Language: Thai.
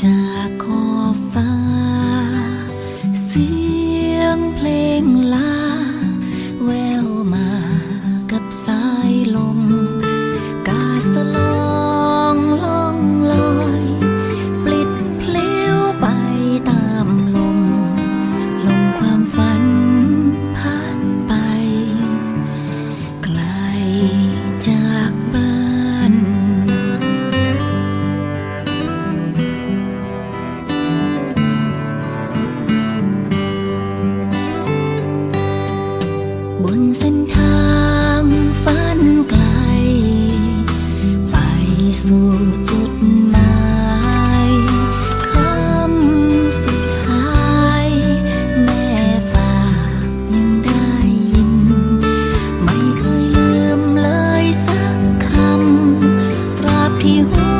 tant เส้นทางฝันไกล ไปสู่จุดหมายคำสุดท้าย แม่ฝากยังได้ยิน ไม่เคยลืมเลยสักคำตราบที่หัว